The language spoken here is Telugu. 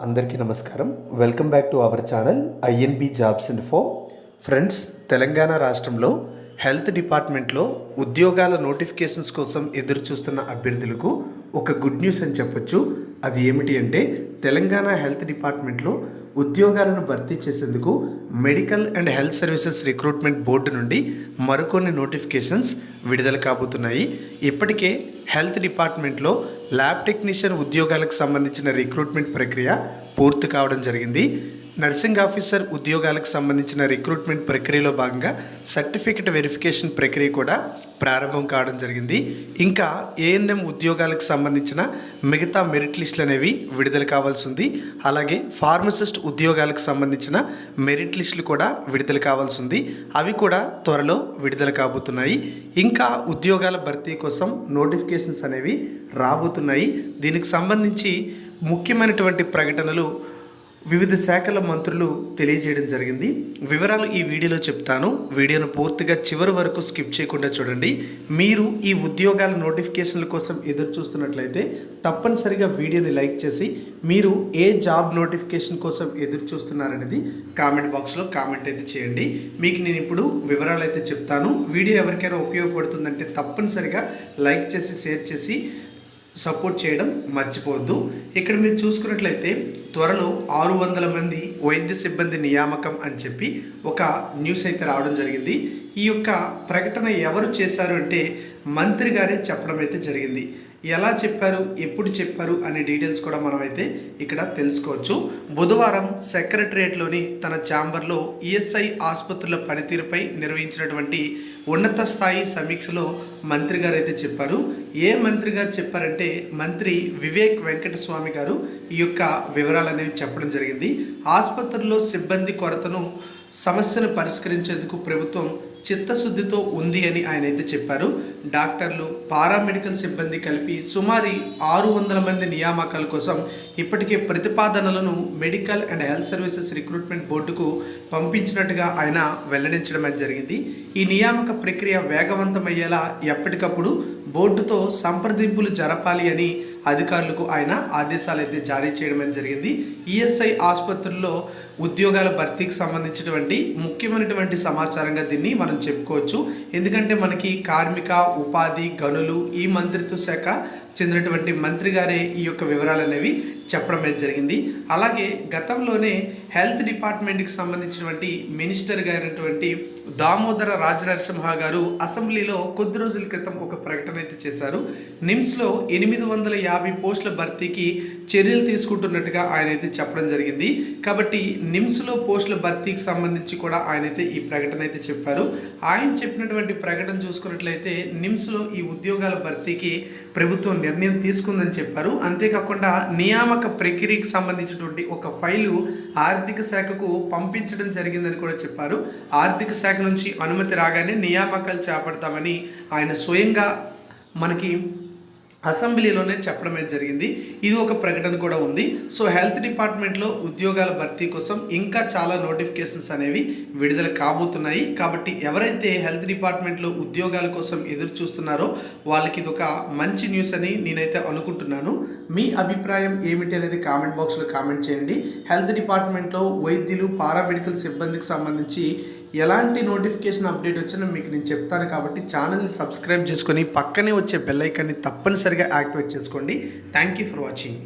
అందరికీ నమస్కారం. Welcome back to our channel INB jobs info friends Telangana రాష్ట్రంలో హెల్త్ డిపార్ట్మెంట్లో ఉద్యోగాల నోటిఫికేషన్స్ కోసం ఎదురు చూస్తున్న అభ్యర్థులకు ఒక గుడ్ న్యూస్ అని చెప్పొచ్చు. అది ఏమిటి అంటే తెలంగాణ హెల్త్ డిపార్ట్మెంట్లో ఉద్యోగాలను భర్తీ చేసేందుకు medical and health services recruitment board నుండి మరికొన్ని నోటిఫికేషన్స్ విడుదల కాబోతున్నాయి. ఇప్పటికే హెల్త్ డిపార్ట్మెంట్లో ల్యాబ్ టెక్నీషియన్ ఉద్యోగాలకు సంబంధించిన రిక్రూట్మెంట్ ప్రక్రియ పూర్తి కావడం జరిగింది. నర్సింగ్ ఆఫీసర్ ఉద్యోగాలకు సంబంధించిన రిక్రూట్మెంట్ ప్రక్రియలో భాగంగా సర్టిఫికెట్ వెరిఫికేషన్ ప్రక్రియ కూడా ప్రారంభం కావడం జరిగింది. ఇంకా ఏఎన్ఎం ఉద్యోగాలకు సంబంధించిన మిగతా మెరిట్ లిస్టులు అనేవి విడుదల కావాల్సి ఉంది. అలాగే ఫార్మసిస్ట్ ఉద్యోగాలకు సంబంధించిన మెరిట్ లిస్టులు కూడా విడుదల కావాల్సి ఉంది. అవి కూడా త్వరలో విడుదల కాబోతున్నాయి. ఇంకా ఉద్యోగాల భర్తీ కోసం నోటిఫికేషన్స్ అనేవి రాబోతున్నాయి. దీనికి సంబంధించి ముఖ్యమైనటువంటి ప్రకటనలు వివిధ శాఖల మంత్రులు తెలియజేయడం జరిగింది. వివరాలు ఈ వీడియోలో చెప్తాను. వీడియోను పూర్తిగా చివరి వరకు స్కిప్ చేయకుండా చూడండి. మీరు ఈ ఉద్యోగాల నోటిఫికేషన్ల కోసం ఎదురు చూస్తున్నట్లయితే తప్పనిసరిగా వీడియోని లైక్ చేసి మీరు ఏ జాబ్ నోటిఫికేషన్ కోసం ఎదురు చూస్తున్నారనేది కామెంట్ బాక్స్లో కామెంట్ అయితే చేయండి. మీకు నేను ఇప్పుడు వివరాలు అయితే చెప్తాను. వీడియో ఎవరికైనా ఉపయోగపడుతుందంటే తప్పనిసరిగా లైక్ చేసి షేర్ చేసి సపోర్ట్ చేయడం మర్చిపోవద్దు. ఇక్కడ మీరు చూసుకున్నట్లయితే త్వరలో ఆరు వందల మంది వైద్య సిబ్బంది నియామకం అని చెప్పి ఒక న్యూస్ అయితే రావడం జరిగింది. ఈ యొక్క ప్రకటన ఎవరు చేశారు అంటే మంత్రి గారే చెప్పడం అయితే జరిగింది. ఎలా చెప్పారు ఎప్పుడు చెప్పారు అనే డీటెయిల్స్ కూడా మనమైతే ఇక్కడ తెలుసుకోవచ్చు. బుధవారం సెక్రటరియట్లోని తన ఛాంబర్లో ఈఎస్ఐ ఆసుపత్రుల పనితీరుపై నిర్వహించినటువంటి ఉన్నత స్థాయి సమీక్షలో మంత్రి గారు అయితే చెప్పారు. ఏ మంత్రి గారు చెప్పారంటే మంత్రి వివేక్ వెంకటస్వామి గారు ఈ యొక్క వివరాలు అనేవి చెప్పడం జరిగింది. ఆసుపత్రుల్లో సిబ్బంది కొరతను సమస్యను పరిష్కరించేందుకు ప్రభుత్వం చిత్తశుద్ధితో ఉంది అని ఆయన అయితే చెప్పారు. డాక్టర్లు పారామెడికల్ సిబ్బంది కలిపి సుమారు ఆరు వందల మంది నియామకాల కోసం ఇప్పటికే ప్రతిపాదనలను medical and health services recruitment బోర్డుకు పంపించినట్టుగా ఆయన వెల్లడించడం అనేది జరిగింది. ఈ నియామక ప్రక్రియ వేగవంతమయ్యేలా ఎప్పటికప్పుడు బోర్డుతో సంప్రదింపులు జరపాలి అని అధికారులకు ఆయన ఆదేశాలు అయితే జారీ చేయడం అనేది జరిగింది. ఈఎస్ఐ ఆసుపత్రుల్లో ఉద్యోగాల భర్తీకి సంబంధించినటువంటి ముఖ్యమైనటువంటి సమాచారంగా దీన్ని మనం చెప్పుకోవచ్చు. ఎందుకంటే మనకి కార్మిక ఉపాధి గనులు ఈ మంత్రిత్వ శాఖ చెందినటువంటి మంత్రి గారే ఈ యొక్క వివరాలు అనేవి చెప్పడం అయితే జరిగింది. అలాగే గతంలోనే హెల్త్ డిపార్ట్మెంట్కి సంబంధించినటువంటి మినిస్టర్ గారైనటువంటి దామోదర రాజనరసింహ గారు అసెంబ్లీలో కొద్ది రోజుల క్రితం ఒక ప్రకటన అయితే చేశారు. నిమ్స్లో ఎనిమిది వందల యాభై పోస్టుల భర్తీకి చర్యలు తీసుకుంటున్నట్టుగా ఆయన అయితే చెప్పడం జరిగింది. కాబట్టి నిమ్స్లో పోస్టుల భర్తీకి సంబంధించి కూడా ఆయన అయితే ఈ ప్రకటన అయితే చెప్పారు. ఆయన చెప్పినటువంటి ప్రకటన చూసుకున్నట్లయితే నిమ్స్లో ఈ ఉద్యోగాల భర్తీకి ప్రభుత్వం నిర్ణయం తీసుకుందని చెప్పారు. అంతేకాకుండా నియామక నియామక ప్రక్రియకు సంబంధించినటువంటి ఒక ఫైలు ఆర్థిక శాఖకు పంపించడం జరిగిందని కూడా చెప్పారు. ఆర్థిక శాఖ నుంచి అనుమతి రాగానే నియామకాలు చేపడతామని ఆయన స్వయంగా మనకి అసెంబ్లీలోనే చెప్పడం అయితే జరిగింది. ఇది ఒక ప్రకటన కూడా ఉంది. సో హెల్త్ డిపార్ట్మెంట్లో ఉద్యోగాల భర్తీ కోసం ఇంకా చాలా నోటిఫికేషన్స్ అనేవి విడుదల కాబోతున్నాయి. కాబట్టి ఎవరైతే హెల్త్ డిపార్ట్మెంట్లో ఉద్యోగాల కోసం ఎదురు చూస్తున్నారో వాళ్ళకి ఇది ఒక మంచి న్యూస్ అని నేనైతే అనుకుంటున్నాను. మీ అభిప్రాయం ఏమిటి అనేది కామెంట్ బాక్స్లో కామెంట్ చేయండి. హెల్త్ డిపార్ట్మెంట్లో వైద్యులు పారామెడికల్ సిబ్బందికి సంబంధించి ఎలాంటి నోటిఫికేషన్ అప్డేట్ వచ్చినా మీకు నేను చెప్తాను కాబట్టి ఛానల్ని సబ్స్క్రైబ్ చేసుకొని పక్కనే వచ్చే బెల్ ఐకాన్ని తప్పనిసరిగా యాక్టివేట్ చేసుకోండి. Thank you for watching